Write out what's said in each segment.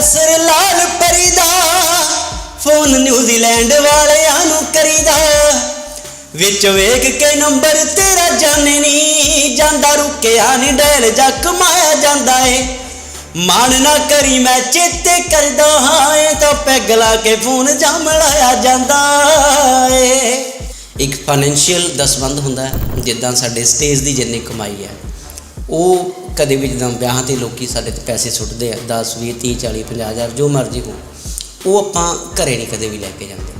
Professor ਲਾਲ ਪਰੀ phone New Zealand ਵਾਲਿਆਂ ਨੂੰ ਕਰੀਦਾ। ਵਿੱਚ ਵੇਖ ਕੇ ਨੰਬਰ ਤੇਰਾ ਜਾਣੇ ਨਹੀਂ ਜਾਂਦਾ ਰੁਕਿਆ ਨਹੀਂ ਡੈਲ ਜਾ ਕਮਾਇਆ ਜਾਂਦਾ ਏ। ਮਾਣ ਨਾ ਕਰੀ ਮੈਂ ਚੇਤੇ ਕਰਦਾ ਹਾਂ, ਇਹ ਤਾਂ ਪੈਗ ਲਾ ਕੇ ਫੋਨ ਜਾਮ ਲਾਇਆ ਜਾਂਦਾ ਏ। ਇੱਕ ਫਾਈਨੈਂਸ਼ੀਅਲ ਦਸਵੰਦ ਹੁੰਦਾ ਜਿੱਦਾਂ ਸਾਡੇ ਸਟੇਜ ਦੀ ਜਿੰਨੀ ਕਮਾਈ ਹੈ। ਉਹ ਕਦੇ ਵੀ ਜਦੋਂ ਵਿਆਹਾਂ ਤੇ ਲੋਕੀ ਸਾਡੇ ਤੇ ਪੈਸੇ ਸੁੱਟਦੇ ਆ 10 20 30 40 50 ਹਜ਼ਾਰ ਜੋ ਮਰਜ਼ੀ ਹੋ ਉਹ ਆਪਾਂ ਘਰੇ ਨਹੀਂ ਕਦੇ ਵੀ ਲੈ ਕੇ ਜਾਂਦੇ।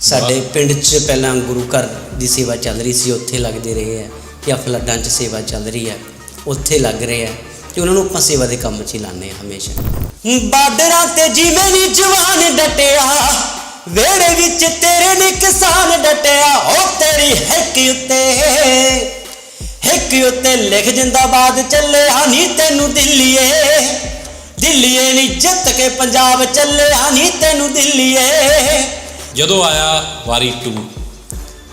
ਸਾਡੇ ਪਿੰਡ 'ਚ ਪਹਿਲਾਂ ਗੁਰੂ ਘਰ ਦੀ ਸੇਵਾ ਚੱਲ ਰਹੀ ਸੀ ਉੱਥੇ ਲੱਗਦੇ ਰਹੇ ਆ ਜਾਂ ਫਲੱਡਾਂ 'ਚ ਸੇਵਾ ਚੱਲ ਰਹੀ ਹੈ ਉੱਥੇ ਲੱਗ ਰਹੇ ਆ ਤੇ ਉਹਨਾਂ ਨੂੰ ਆਪਾਂ ਸੇਵਾ ਦੇ ਕੰਮ 'ਚ ਹੀ ਲਾਉਂਦੇ ਆ ਹਮੇਸ਼ਾ। ਬਾਰਡਰਾਂ ਤੇ ਜਿਵੇਂ ਨੀ ਜਵਾਨ ਡਟਿਆ ਵੇੜੇ ਵਿੱਚ ਤੇਰੇ ਨੇ ਕਿਸਾਨ ਡਟਿਆ ਉਹ ਤੇਰੀ ਹਿੱਕ ਉੱਤੇ। ਹਿੱਕ ਉੱਤੇ ਲਿਖ ਜਿੰਦਾਬਾਦ ਚੱਲਿਆ ਨਹੀਂ ਤੈਨੂੰ ਦਿੱਲੀਏ। ਦਿੱਲੀਏ ਨਹੀਂ ਜਿੱਤ ਕੇ ਪੰਜਾਬ ਚੱਲਿਆ ਨਹੀਂ ਤੈਨੂੰ ਦਿੱਲੀਏ। ਜਦੋਂ ਆਇਆ ਵਾਰੀ 2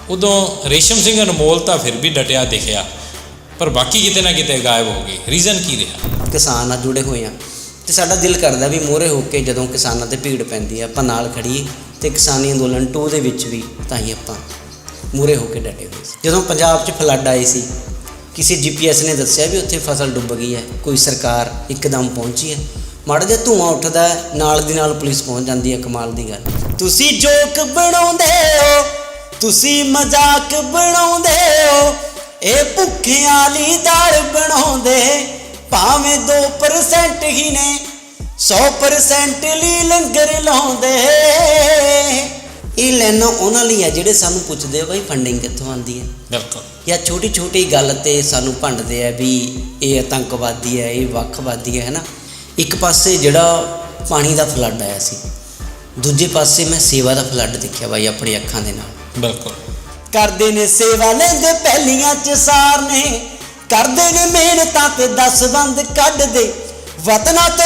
ਉਦੋਂ ਰੇਸ਼ਮ ਸਿੰਘ ਅਨਮੋਲ ਤਾਂ ਫਿਰ ਵੀ ਡਟਿਆ ਦਿਖਿਆ ਪਰ ਬਾਕੀ ਕਿਤੇ ਨਾ ਕਿਤੇ ਗਾਇਬ ਹੋ ਗਏ। ਰੀਜ਼ਨ ਕੀ ਰਿਹਾ? ਕਿਸਾਨ ਨਾਲ ਜੁੜੇ ਹੋਏ ਆ ਤੇ ਸਾਡਾ ਦਿਲ ਕਰਦਾ ਵੀ ਮੋਹਰੇ ਹੋ ਕੇ ਜਦੋਂ ਕਿਸਾਨਾਂ ਤੇ ਭੀੜ ਪੈਂਦੀ ਆ ਆਪਾਂ ਨਾਲ ਖੜੀਏ ਤੇ ਕਿਸਾਨੀ ਅੰਦੋਲਨ 2 ਦੇ ਵਿੱਚ ਵੀ ਤਾਂ ਹੀ ਆਪਾਂ ਮੂਹਰੇ ਹੋ ਕੇ ਡਟੇ ਹੋਏ ਸੀ। ਜਦੋਂ ਪੰਜਾਬ 'ਚ ਫਲੱਡ ਆਏ ਸੀ ਕਿਸੇ ਜੀਪੀਐਸ ਨੇ ਦੱਸਿਆ ਵੀ ਉੱਥੇ ਫਸਲ ਡੁੱਬ ਗਈ ਹੈ, ਕੋਈ ਸਰਕਾਰ ਇੱਕਦਮ ਪਹੁੰਚੀ ਹੈ। ਮਾੜਾ ਜਿਹਾ ਧੂਆਂ ਉੱਠਦਾ ਨਾਲ ਦੀ ਨਾਲ ਪੁਲਿਸ ਪਹੁੰਚ ਜਾਂਦੀ ਹੈ ਕਮਾਲ ਦੀ ਗੱਲ। ਤੁਸੀਂ ਜੋਕ ਬਣਾਉਂਦੇ ਹੋ, ਤੁਸੀਂ ਮਜ਼ਾਕ ਬਣਾਉਂਦੇ ਹੋ, ਇਹ ਭੁੱਖਿਆਂ ਲਈ ਦਾਲ ਬਣਾਉਂਦੇ, ਭਾਵੇਂ 2% ਹੀ ਨੇ 100% ਲਈ ਲੰਗਰ ਲਾਉਂਦੇ। ਇਹ ਲੈਣਾ ਉਹਨਾਂ ਲਈ ਆ ਜਿਹੜੇ ਸਾਨੂੰ ਪੁੱਛਦੇ ਆ ਬਈ ਫੰਡਿੰਗ ਕਿੱਥੋਂ ਆਉਂਦੀ ਹੈ। ਬਿਲਕੁਲ। ਜਾਂ ਛੋਟੀ ਛੋਟੀ ਗੱਲ ਤੇ ਸਾਨੂੰ ਭੰਡਦੇ ਆ ਵੀ ਇਹ ਆਤੰਕਵਾਦੀ ਹੈ ਇਹ ਵੱਖਵਾਦੀ ਹੈ ਹੈਨਾ। ਇੱਕ ਪਾਸੇ ਜਿਹੜਾ ਪਾਣੀ ਦਾ ਫਲੱਡ ਆਇਆ ਸੀ ਦੂਜੇ ਪਾਸੇ ਮੈਂ ਸੇਵਾ ਦਾ ਫਲੱਡ ਦੇਖਿਆ ਬਾਈ ਆਪਣੀ ਅੱਖਾਂ ਦੇ ਨਾਲ। ਬਿਲਕੁਲ। ਕਰਦੇ ਨੇ ਸੇਵਾ ਲੈਂਦੇ ਪਹਿਲੀਆਂ ਚ ਸਾਰ ਨੇ। ਕਰਦੇ ਨੇ ਮਿਹਨਤਾਂ ਤੇ ਦਸ ਬੰਦ ਕੱਢਦੇ। ਵਤਨਾਂ ਤੋਂ